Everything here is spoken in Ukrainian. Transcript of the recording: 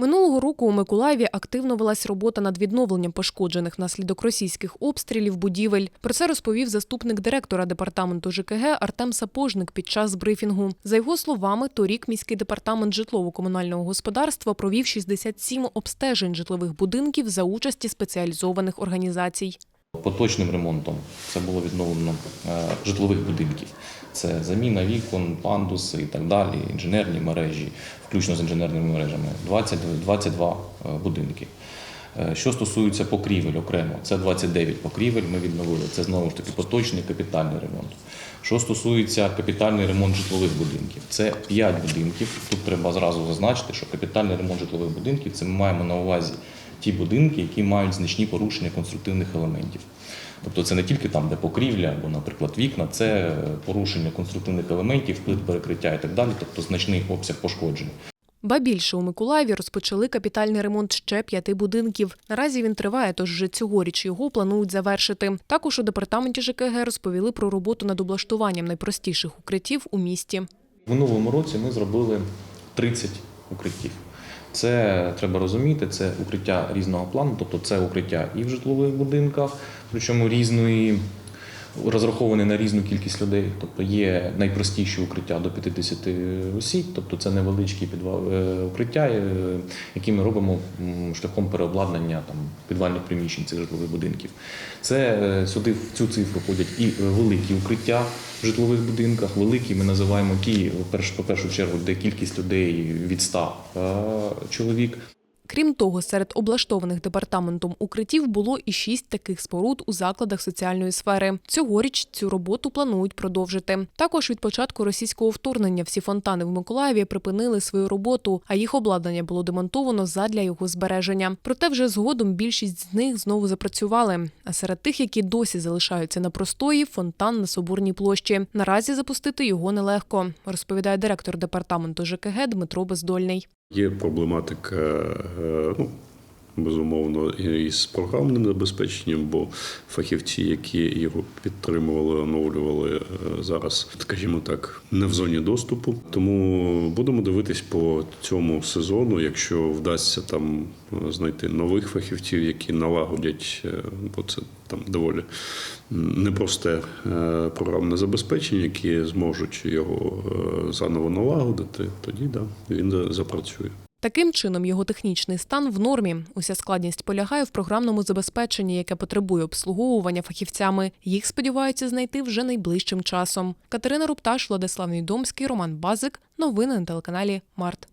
Минулого року у Миколаєві активно велась робота над відновленням пошкоджених наслідок російських обстрілів будівель. Про це розповів заступник директора департаменту ЖКГ Артем Сапожник під час брифінгу. За його словами, торік міський департамент житлово-комунального господарства провів 67 обстежень житлових будинків за участі спеціалізованих організацій. Поточним ремонтом це було відновлено е, житлових будинків. Це заміна вікон, пандуси і так далі, інженерні мережі, включно з інженерними мережами. 20, 22 е, будинки. Е, Що стосується покрівель окремо, це 29 покрівель ми відновили. Це знову ж таки поточний капітальний ремонт. Що стосується капітальний ремонт житлових будинків, це 5 будинків. Тут треба зразу зазначити, що капітальний ремонт житлових будинків це ми маємо на увазі ті будинки, які мають значні порушення конструктивних елементів. Тобто це не тільки там, де покрівля або, наприклад, вікна, це порушення конструктивних елементів, плит перекриття і так далі, тобто значний обсяг пошкоджень. Ба більше у Миколаєві розпочали капітальний ремонт ще п'яти будинків. Наразі він триває, тож вже цьогоріч його планують завершити. Також у департаменті ЖКГ розповіли про роботу над облаштуванням найпростіших укриттів у місті. В минулому році ми зробили 30 укриттів. Це треба розуміти, це укриття різного плану, тобто це укриття і в житлових будинках, причому різної, розраховані на різну кількість людей. Тобто є найпростіші укриття до 50 осіб, тобто це невеличкі підвал, е, укриття, е, які ми робимо шляхом переобладнання там, підвальних приміщень цих житлових будинків. Це е, сюди в цю цифру входять і великі укриття в житлових будинках. Великі ми називаємо ті, по першу чергу, де кількість людей від 100 е, чоловік. Крім того, серед облаштованих департаментом укриттів було і шість таких споруд у закладах соціальної сфери. Цьогоріч цю роботу планують продовжити. Також від початку російського вторгнення всі фонтани в Миколаєві припинили свою роботу, а їх обладнання було демонтовано задля його збереження. Проте вже згодом більшість з них знову запрацювали. А серед тих, які досі залишаються на простої, фонтан на Соборній площі. Наразі запустити його нелегко, розповідає директор департаменту ЖКГ Дмитро Бездольний. Є проблематика, е, ну, безумовно, і з програмним забезпеченням, бо фахівці, які його підтримували, оновлювали е, зараз, скажімо так, не в зоні доступу. Тому будемо дивитись по цьому сезону, якщо вдасться там е, знайти нових фахівців, які налагодять, е, бо це там доволі непросте програмне забезпечення, які зможуть його заново налагодити, тоді да, він запрацює. Таким чином, його технічний стан в нормі. Уся складність полягає в програмному забезпеченні, яке потребує обслуговування фахівцями. Їх сподіваються знайти вже найближчим часом. Катерина Рупташ, Владислав Нідомський, Роман Базик. Новини на телеканалі Март.